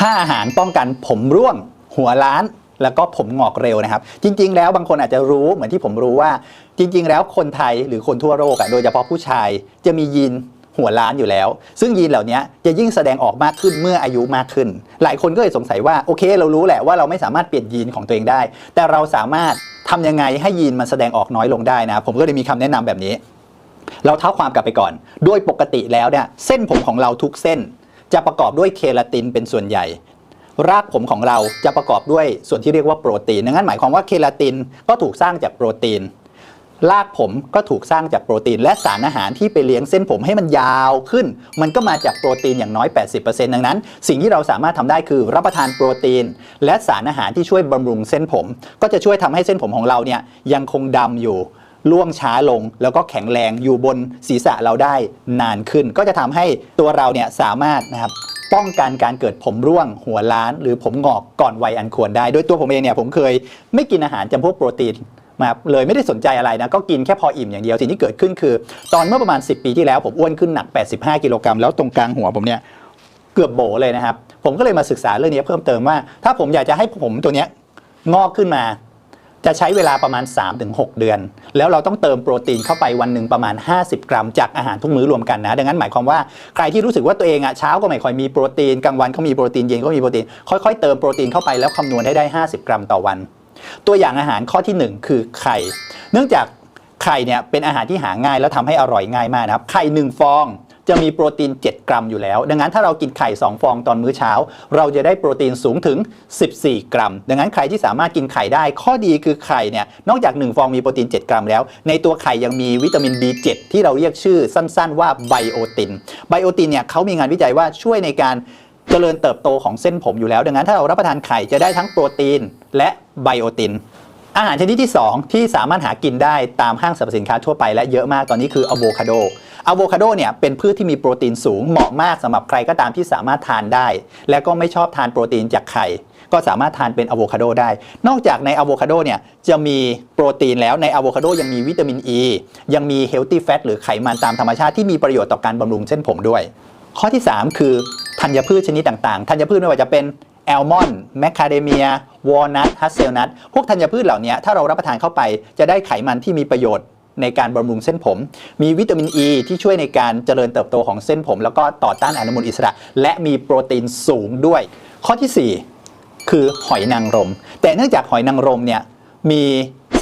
5 อาหารป้องกันผมร่วง หัวล้าน แล้วก็ผมงอกเร็วนะครับ จริง ๆ แล้วบางคนอาจจะรู้เหมือนที่ผมรู้ว่า จริง ๆ แล้วคนไทยหรือคนทั่วโลกอะโดยเฉพาะผู้ชายจะมียีนหัวล้านอยู่แล้ว ซึ่งยีนเหล่านี้จะยิ่งแสดงออกมากขึ้นเมื่ออายุมากขึ้น หลายคนก็เลยสงสัยว่าโอเค เรารู้แหละว่าเราไม่สามารถเปลี่ยนยีนของตัวเองได้ แต่เราสามารถทำยังไงให้ยีนมันแสดงออกน้อยลงได้นะผมก็เลยมีคำแนะนำแบบนี้ เราเท้าความกลับไปก่อน โดยปกติแล้วเนี่ยเส้นผมของเราทุกเส้น จะประกอบด้วยเคลาตินเป็นส่วนใหญ่ รากผมของเราจะประกอบด้วยส่วนที่เรียกว่าโปรตีนดังนั้นหมายความว่าเคลาตินก็ถูกสร้างจากโปรตีน รากผมก็ถูกสร้างจากโปรตีน และสารอาหารที่ไปเลี้ยงเส้นผมให้มันยาวขึ้น มันก็มาจากโปรตีนอย่างน้อย 80%ดังนั้น สิ่งที่เราสามารถทำได้คือรับประทานโปรตีน และสารอาหารที่ช่วยบำรุงเส้นผม ก็จะช่วยทำให้เส้นผมของเราเนี่ยยังคงดำอยู่ ล่วงช้าลง แล้วก็แข็งแรงอยู่บนศีรษะเราได้นานขึ้น ก็จะทำให้ตัวเราเนี่ยสามารถนะครับป้องกันการเกิดผมร่วงหัวล้าน หรือผมงอกก่อนวัยอันควรได้ โดยตัวผมเองเนี่ยผมเคยไม่กินอาหารจำพวกโปรตีนมาเลยไม่ได้สนใจอะไรนะก็กินแค่พออิ่มอย่างเดียวสิ่งที่เกิดขึ้นคือ ตอนเมื่อประมาณ 10 ปีที่แล้วผมอ้วนขึ้นหนัก 85 กิโลกรัมแล้วตรงกลางหัวผมเนี่ยเกือบโบเลยนะครับ ผมก็เลยมาศึกษาเรื่องนี้เพิ่มเติมว่า ถ้าผมอยากจะให้ผมตัวเนี้ยงอกขึ้นมา จะใช้เวลาประมาณ 3-6 เดือน แล้วเราต้องเติมโปรตีนเข้าไปวันหนึ่งประมาณ 50 กรัม จากอาหารทุกมื้อรวมกันนะ ดังนั้นหมายความว่าใครที่รู้สึกว่าตัวเองอะเช้าก็ไม่ค่อยมีโปรตีนกลางวันเขามีโปรตีนเย็นก็มีโปรตีน ค่อยๆเติมโปรตีนเข้าไปแล้วคำนวณให้ได้ 50 กรัมต่อวัน ตัวอย่างอาหารข้อที่ 1 คือไข่ เนื่องจากไข่เนี่ยเป็นอาหารที่หาง่ายแล้วทำให้อร่อยง่ายมากนะครับไข่หนึ่งฟอง จะมีโปรตีน 7 กรัมอยู่แล้ว ดังนั้นถ้าเรากินไข่ 2 ฟองตอนมื้อเช้า เราจะได้โปรตีนสูงถึง 14 กรัม ดังนั้นใครที่สามารถกินไข่ได้ ข้อดีคือไข่เนี่ยนอกจาก 1 ฟองมีโปรตีน 7 กรัมแล้ว ในตัวไข่ยังมีวิตามิน B7 ที่เราเรียกชื่อสั้น ๆ ว่าไบโอติน ไบโอตินเนี่ยเขามีงานวิจัยว่าช่วยในการเจริญเติบโตของเส้นผมอยู่แล้ว ดังนั้นถ้าเรารับประทานไข่จะได้ทั้งโปรตีนและไบโอติน อาหารชนิดที่ 2 ที่สามารถหากินได้ตามห้างสรรพสินค้าทั่วไปและเยอะมากตอนนี้คืออะโวคาโดอะโวคาโดเนี่ยเป็นพืชที่มีโปรตีนสูงเหมาะมากสำหรับใครก็ตามที่สามารถทานได้ และก็ไม่ชอบทานโปรตีนจากไข่ก็สามารถทานเป็นอะโวคาโดได้ นอกจากในอะโวคาโดเนี่ยจะมีโปรตีนแล้วในอะโวคาโดยังมีวิตามินอ e, ียังมีเฮลตี้แฟตหรือไขมันตามธรรมชาติที่มีประโยชน์ต่อการบำรุงเส้นผมด้วย ข้อที่ 3 คือธัญพืชชนิดต่างๆธัญพืชไม่ว่าจะเป็น แอลมอนด์แมคคาเดเมียวอลนัทฮัสเซลนัทพวกธัญพืชเหล่านี้ถ้าเรารับประทานเข้าไปจะได้ไขมันที่มีประโยชน์ในการบำรุงเส้นผม มีวิตามินอ e ีที่ช่วยในการเจริญเติบโตของเส้นผม แล้วก็ต่อต้านอนุมูลอิสระ และมีโปรตีนสูงด้วย ข้อทีสี่4 คือหอยนางรม แต่เนื่องจากหอยนางรมเนี่ยมี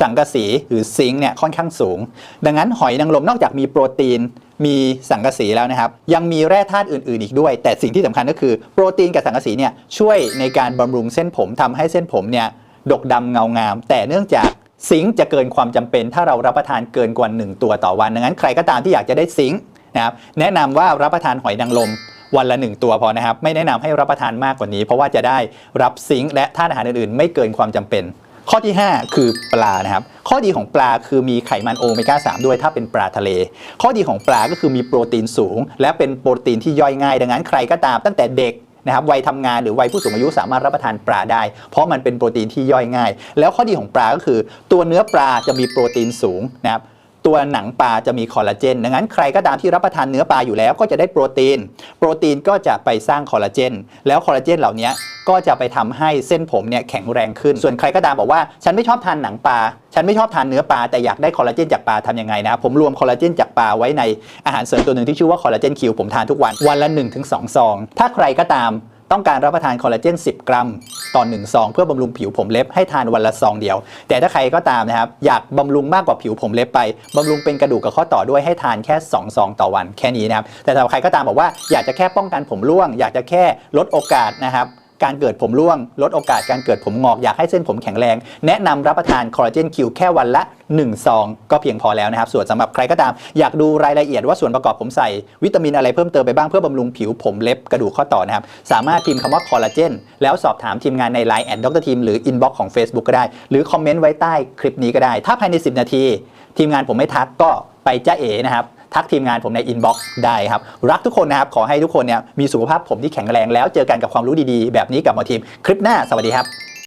สังกะสีหรือซิงค์เนี่ยค่อนข้างสูง ดังนั้นหอยนางรมนอกจากมีโปรตีน มีสังกะสีแล้วนะครับ ยังมีแร่ธาตุอื่น ๆ อีกด้วย แต่สิ่งที่สำคัญก็คือโปรตีนกับสังกะสีเนี่ยช่วยในการบำรุงเส้นผมทำให้เส้นผมเนี่ยดกดำเงางาม แต่เนื่องจากซิงค์จะเกินความจำเป็น ถ้าเรารับประทานเกินกว่า 1 ตัวต่อวันดังนั้นใครก็ตามที่อยากจะได้ซิงค์นะครับแนะนำว่ารับประทานหอยนางรมวันละ 1 ตัวพอนะครับ ไม่แนะนำให้รับประทานมากกว่านี้ เพราะว่าจะได้รับซิงค์และธาตุอาหารอื่นๆ ไม่เกินความจำเป็น ข้อที่ 5 คือปลานะครับ ข้อดีของปลาคือมีไขมันโอเมก้า3ด้วยถ้าเป็นปลาทะเล ข้อดีของปลาก็คือมีโปรตีนสูง และเป็นโปรตีนที่ย่อยง่าย ดังนั้นใครก็ตามตั้งแต่เด็กนะครับวัยทำงานหรือวัยผู้สูงอายุสามารถรับประทานปลาได้ เพราะมันเป็นโปรตีนที่ย่อยง่าย แล้วข้อดีของปลาก็คือ ตัวเนื้อปลาจะมีโปรตีนสูงนะครับตัวหนังปลาจะมีคอลลาเจน ดังนั้นใครก็ตามที่รับประทานเนื้อปลาอยู่แล้วก็จะได้โปรตีน โปรตีนก็จะไปสร้างคอลลาเจน แล้วคอลลาเจนเหล่านี้ ก็จะไปทำให้เส้นผมเนี่ยแข็งแรงขึ้น ส่วนใครก็ตามบอกว่า ฉันไม่ชอบทานหนังปลา ฉันไม่ชอบทานเนื้อปลา แต่อยากได้คอลลาเจนจากปลาทำยังไงนะ ผมรวมคอลลาเจนจากปลาไว้ในอาหารเสริมตัวหนึ่งที่ชื่อว่าคอลลาเจนคิวผมทานทุกวัน วันละ 1-2 ซอง ถ้าใครก็ตามต้องการรับประทานคอลลาเจน 10 กรัม ต่อ1ซอง เพื่อบำรุงผิวผมเล็บให้ทานวันละซองเดียว แต่ถ้าใครก็ตามนะครับ อยากบำรุงมากกว่าผิวผมเล็บไป บำรุงเป็นกระดูกกับข้อต่อด้วยให้ทานแค่ 2 ซองต่อวันแค่นี้นะครับ แต่ถ้าใครก็ตามบอกว่าอยากจะแค่ป้องกันผมร่วง อยากจะแค่ลดโอกาสนะครับ การเกิดผมร่วง ลดโอกาสการเกิดผมงอกอยากให้เส้นผมแข็งแรง แนะนำรับประทานคอลลาเจนคิวแค่วันละ1ซองก็เพียงพอแล้วนะครับ ส่วนสำหรับใครก็ตาม อยากดูรายละเอียดว่าส่วนประกอบผมใส่วิตามินอะไรเพิ่มเติมไปบ้างเพื่อบำรุงผิวผมเล็บกระดูกข้อต่อนะครับ สามารถพิมพ์คำว่าคอลลาเจนแล้วสอบถามทีมงานใน Line แอดดรทีมหรืออินบ็อกซ์ของ Facebook ก็ได้ หรือคอมเมนต์ไว้ใต้คลิปนี้ก็ได้ ถ้าภายใน 10 นาที ทีมงานผมไม่ทักก็ไปจ้าเอ๋นะครับ ทักทีมงานผมในอินบ็อกซ์ได้ครับ รักทุกคนนะครับ ขอให้ทุกคนเนี่ยมีสุขภาพผมที่แข็งแรงแล้วเจอกันกับความรู้ดีๆ แบบนี้กับหมอทีมคลิปหน้าสวัสดีครับ